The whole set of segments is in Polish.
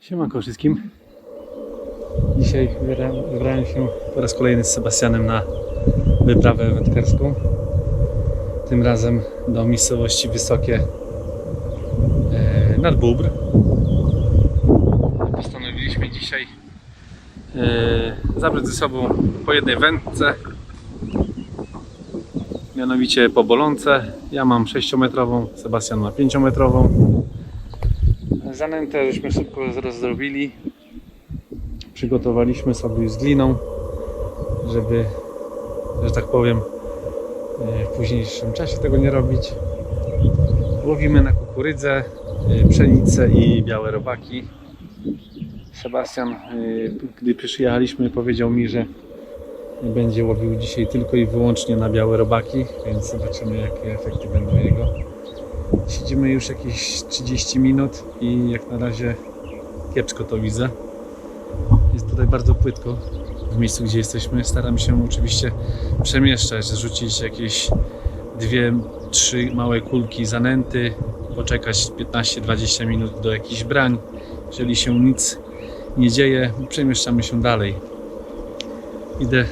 Siemanko wszystkim. Dzisiaj wybrałem, się po raz kolejny z Sebastianem na wyprawę wędkarską. Tym razem do miejscowości Wysokie e, nad Bóbr. Postanowiliśmy dzisiaj e, zabrać ze sobą po jednej wędce. Mianowicie po bolące. Ja mam 6-metrową, Sebastian ma 5-metrową. Zanętę żeśmy szybko rozdrobili. Przygotowaliśmy sobie z gliną, żeby, że tak powiem, e, w późniejszym czasie tego nie robić. Łowimy na kukurydzę, e, pszenicę i białe robaki. Sebastian, e, gdy przyjechaliśmy, powiedział mi, że będzie łowił dzisiaj tylko i wyłącznie na białe robaki, więc zobaczymy jakie efekty będą jego. Siedzimy już jakieś 30 minut i jak na razie kiepsko to widzę. Jest tutaj bardzo płytko w miejscu, gdzie jesteśmy. Staram się oczywiście przemieszczać, rzucić jakieś dwie, trzy małe kulki zanęty, poczekać 15-20 minut do jakichś brań. Jeżeli się nic nie dzieje, przemieszczamy się dalej. Idę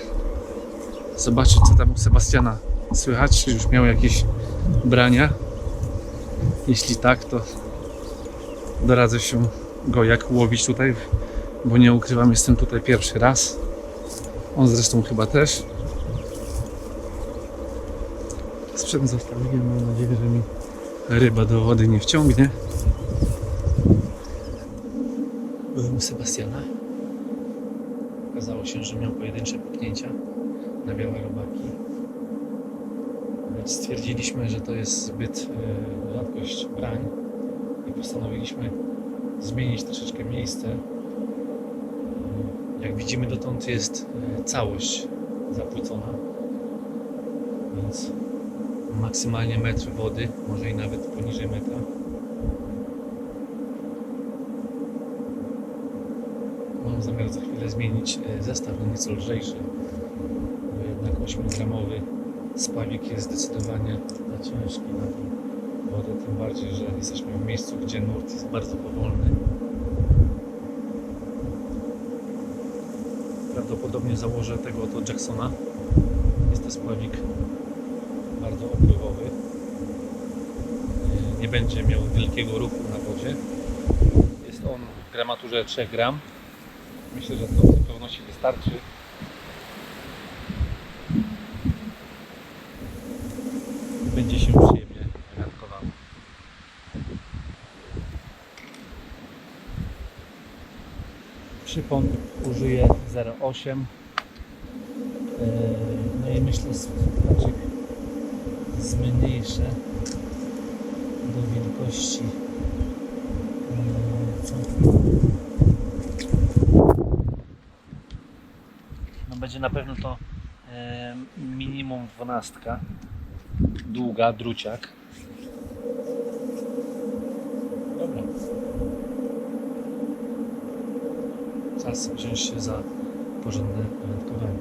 zobaczyć, co tam u Sebastiana słychać, czy już miał jakieś brania. Jeśli tak, to doradzę się go jak łowić tutaj, bo nie ukrywam, jestem tutaj pierwszy raz. On zresztą chyba też. Sprzęt zostawiłem, mam nadzieję, że mi ryba do wody nie wciągnie. Byłem u Sebastiana. Okazało się, że miał pojedyncze puknięcia na białe robaki. Stwierdziliśmy, że to jest zbyt e, rzadkość brań i postanowiliśmy zmienić troszeczkę miejsce. Jak widzimy dotąd jest e, całość zapłycona, więc maksymalnie metr wody, może i nawet poniżej metra. Mam zamiar za chwilę zmienić e, zestaw na nieco lżejszy, bo jednak 8-gramowy spawik jest zdecydowanie za ciężki na tą wodę, tym bardziej, że jesteśmy w miejscu, gdzie nurt jest bardzo powolny. Prawdopodobnie założę tego oto Jacksona. Jest to spławik bardzo opływowy. Yy, Nie będzie miał wielkiego ruchu na wodzie. Jest on w gramaturze 3 gram. Myślę, że to w zupełności wystarczy. Będzie się przyjemnie randkowało. Przypon użyję 0,8 Yy, no i myślę haczyk zmniejszę do wielkości yy, no będzie na pewno to yy, minimum 12 długa, druciak. Dobra. Czas wziąć się za porządne wędkowanie.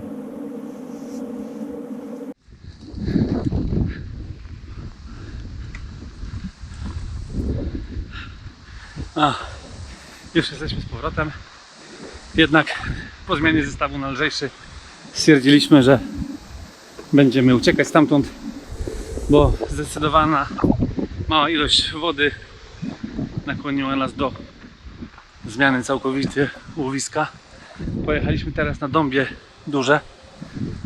A, już jesteśmy z powrotem. Jednak po zmianie zestawu na lżejszy stwierdziliśmy, że będziemy uciekać stamtąd bo zdecydowana mała ilość wody nakłoniła nas do zmiany całkowicie łowiska. Pojechaliśmy teraz na Dąbie Duże,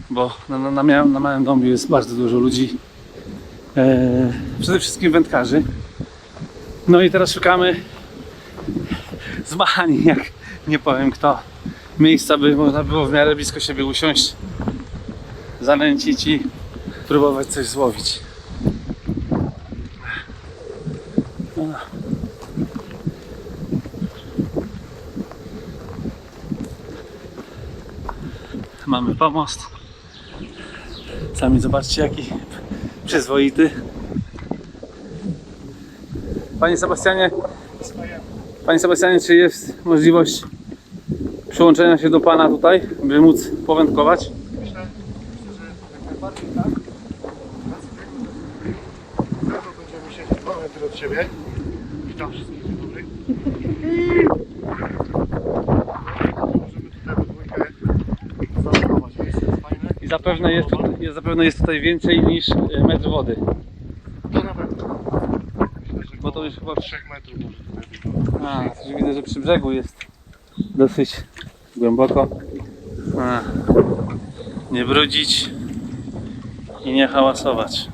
bo na, na, na, na Małym Dąbiu jest bardzo dużo ludzi, e, przede wszystkim wędkarzy. No i teraz szukamy zmachani, jak nie powiem kto, miejsca, by można było w miarę blisko siebie usiąść, zanęcić i próbować coś złowić. Mamy pomost. Sami zobaczcie jaki przyzwoity. Panie Sebastianie, Panie Sebastianie, czy jest możliwość przyłączenia się do Pana tutaj, by móc powędkować? Myślę, że jak najbardziej tak. Będziemy siedzieć 2 metry od siebie. Witam wszystkich dzień. Możemy tutaj we dwójkę zaatakować. Miejsce jest fajne. I zapewne jest, tutaj- jest, zapewne jest tutaj więcej niż e, metr wody. To na pewno. Bo to już chyba 3 metrów może tutaj. A, widzę, że przy brzegu jest dosyć głęboko. A, nie brudzić i nie hałasować.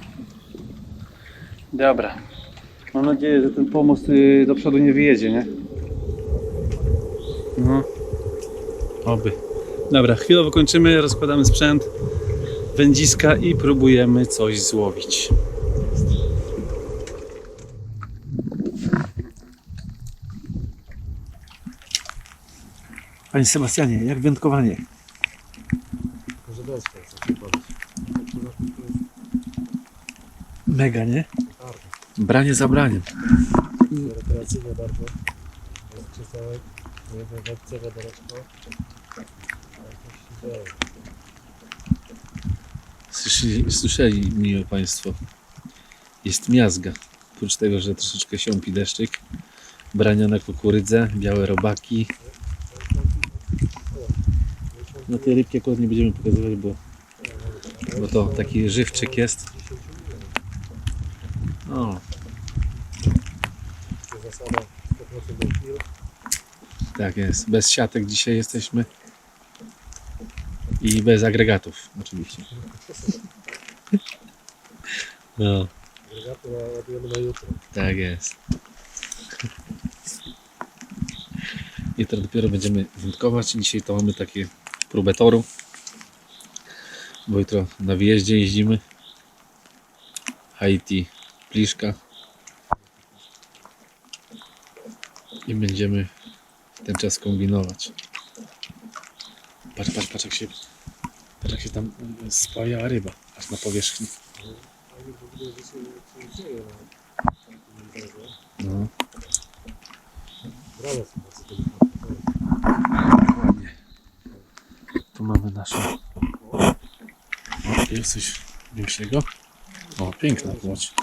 Dobra. Mam nadzieję, że ten pomost y, do przodu nie wyjedzie, nie? No. Oby. Dobra, chwilowo kończymy, rozkładamy sprzęt, wędziska i próbujemy coś złowić. Panie Sebastianie, jak wędkowanie? Może pomysł. Mega, nie? Branie za braniem. Rekreacyjne bardzo. Jest krzesełek, nie wiem, wędce, wiadereczko. Słyszeli, słyszeli miło Państwo. Jest miazga. Oprócz tego, że troszeczkę siąpi deszczyk. Brania na kukurydzę, białe robaki. No tej rybki akurat nie będziemy pokazywać, bo, bo to taki żywczyk jest. O, Zasada 100% kilo. tak jest. Bez siatek dzisiaj jesteśmy. I bez agregatów, oczywiście. No, Regaty ładujemy na jutro. tak jest. Jutro dopiero będziemy wędkować. Dzisiaj to mamy takie próbę toru. Bo jutro na wyjeździe jeździmy. Haiti, Pliszka. I będziemy ten czas kombinować. Patrz, patrz, patrz jak się, jak się tam spaja ryba. Aż na powierzchni. No. Tu mamy naszą. O, jest coś większego. O, piękna płoć.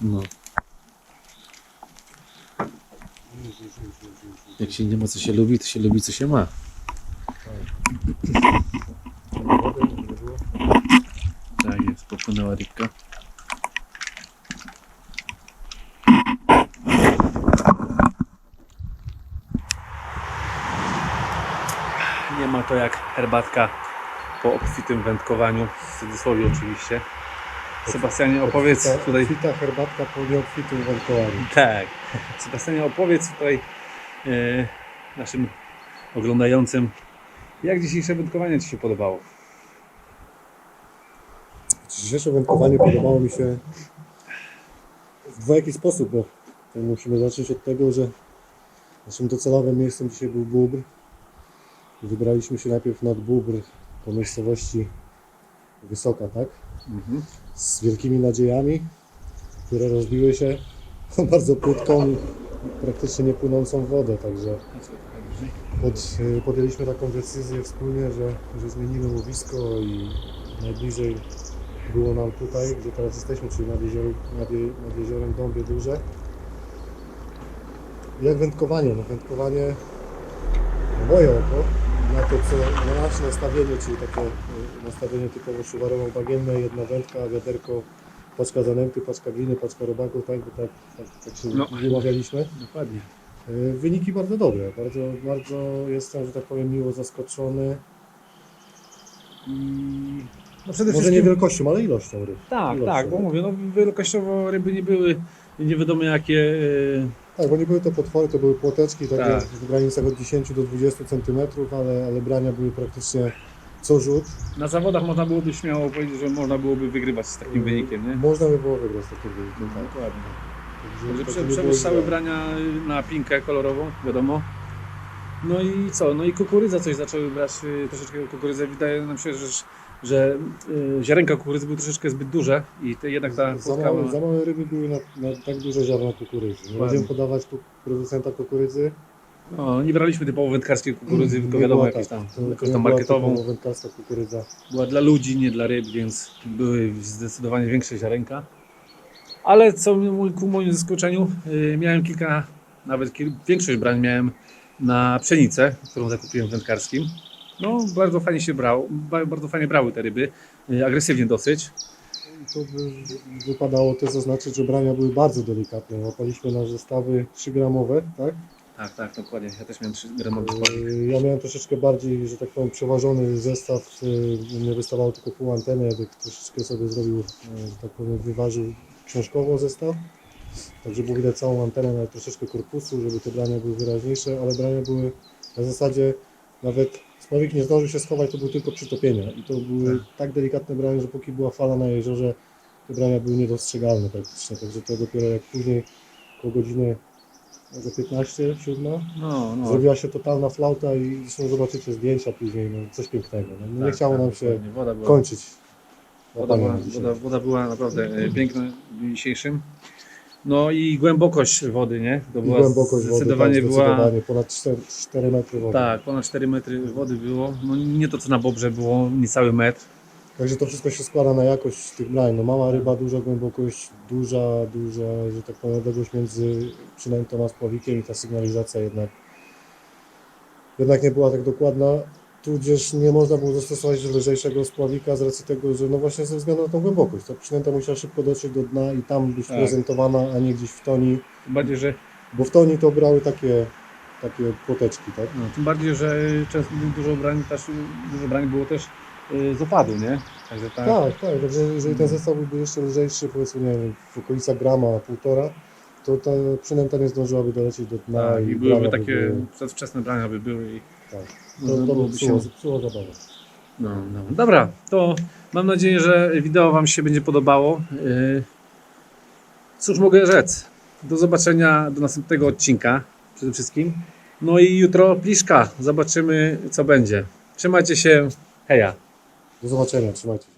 No, jak się nie ma co się lubi, to się lubi co się ma. Wody, żeby nie było. Tak jest, popłynęła rybka. Nie ma to jak herbatka po obfitym wędkowaniu, w cudzysłowie oczywiście. Sebastianie, opowiedz Kwita- tutaj... Kwita herbatka po nieobfitym wędkowaniu. Tak. Sebastianie, opowiedz tutaj e, naszym oglądającym, jak dzisiejsze wędkowanie Ci się podobało? Dzisiejsze wędkowanie podobało mi się w dwojaki sposób, bo musimy zacząć od tego, że naszym docelowym miejscem dzisiaj był Bóbr. Wybraliśmy się najpierw nad Bóbr po miejscowości Wysoka, tak? Mhm. Z wielkimi nadziejami, które rozbiły się o bardzo płytką praktycznie niepłynącą wodę, także pod, y, podjęliśmy taką decyzję wspólnie, że, że zmienimy łowisko i najbliżej było nam tutaj, gdzie teraz jesteśmy, czyli nad, jezior, nad, je, nad jeziorem Dąbie Duże. Jak wędkowanie? No wędkowanie na moje oko, na to co, na nasze nastawienie, czyli takie y, nastawienie typowo szuwarowo-bagienne, jedna wędka, wiaderko, paczka zanęty, paczka gliny, paczka tak, bo tak, tak, tak się No. wymawialiśmy. Dokładnie. Y, Wyniki bardzo dobre. Bardzo, bardzo jestem, że tak powiem, miło zaskoczony. I No przede może nie wielkością, ale ilością ryb. Tak, ilością. tak, bo mówię, no wielkościowo ryby nie były nie wiadomo jakie. e, Tak, bo nie były to potwory, to były płoteczki takie Tak. w granicach od 10 do 20 cm, ale, ale brania były praktycznie co rzut. Na zawodach można byłoby śmiało powiedzieć, że można byłoby wygrywać z takim wynikiem, nie? Można by było wygrać z takim wynikiem. Tak. Dokładnie. Także, prze, przewyższały brania na pinkę kolorową, wiadomo. No i co? No i kukurydza coś zaczęły brać, y, troszeczkę kukurydzę. Wydaje nam się, że, że y, ziarenka kukurydzy były troszeczkę zbyt duże i te, jednak ta Za płotka małe, ma... za małe ryby były na, na tak duże ziarna kukurydzy. Nie będziemy podawać tu producenta kukurydzy. No, nie braliśmy typowo wędkarskiej kukurydzy, tylko Nie wiadomo jakieś tam, jakąś tam marketową. wędkarska kukurydza. Była dla ludzi, nie dla ryb, więc były zdecydowanie większe ziarenka. Ale co mój- ku moim zaskoczeniu, y, miałem kilka Nawet kil- większość brań miałem na pszenicę, którą zakupiłem w wędkarskim. No, bardzo fajnie się brał, ba- bardzo fajnie brały te ryby, y, agresywnie dosyć. To by wypadało też zaznaczyć, że brania były bardzo delikatne. Łapaliśmy na zestawy 3-gramowe, tak? Tak, tak, dokładnie. Ja też miałem 3 gramowy spławik. Yy, Ja miałem troszeczkę bardziej, że tak powiem, przeważony zestaw. Mnie wystawało tylko pół anteny, jakby troszeczkę sobie zrobił, że tak powiem, wyważył książkowo zestaw. Także było widać całą antenę, nawet troszeczkę korpusu, żeby te brania były wyraźniejsze, ale brania były na zasadzie nawet Słowik nie zdążył się schować, to były tylko przytopienia. I to były tak delikatne brania, że póki była fala na jeziorze, te brania były niedostrzegalne praktycznie. Także to dopiero jak później, około godziny może 15, 7, No, no. Zrobiła się totalna flauta i zresztą zobaczycie zdjęcia później, no, coś pięknego. No, nie Tak, chciało tak, nam się. Woda była, kończyć. woda, była, woda, woda była naprawdę e, piękna w dzisiejszym. No i głębokość wody, nie? To I była głębokość wody, zdecydowanie tak, była zdecydowanie, ponad 4, 4 metry wody. Tak, ponad 4 metry wody było. No nie to co na Bobrze było, niecały metr. Także to wszystko się składa na jakość tych brań. No, mała ryba, duża głębokość, duża, duża, że tak powiem, odległość między przynętą a spławikiem i ta sygnalizacja jednak, jednak nie była tak dokładna. Tudzież nie można było zastosować lżejszego spławika z racji tego, że no właśnie ze względu na tą głębokość. Ta przynęta musiała szybko dotrzeć do dna i tam być Tak. prezentowana, a nie gdzieś w toni. Tym bardziej, że, Bo w toni to brały takie, takie płoteczki, tak? no, tym bardziej, że często dużo brań, też, dużo brań było też y, z opadu, nie? Także tak. Tak, tak. Także jeżeli ten zestaw byłby jeszcze lżejszy, powiedzmy, nie wiem, w okolicach grama, półtora, to ta przynęta nie zdążyłaby dolecieć do dna tak, i, I byłyby brania by takie były- przedwczesne brania by były i Tak. No, To, to by byłoby psuło, się... zepsuło zabawę. No, no. Dobra, to mam nadzieję, że wideo Wam się będzie podobało. Yy, Cóż mogę rzec? Do zobaczenia do następnego odcinka przede wszystkim. No i jutro pliszka. Zobaczymy co będzie. Trzymajcie się. Heja. Do zobaczenia, trzymajcie się.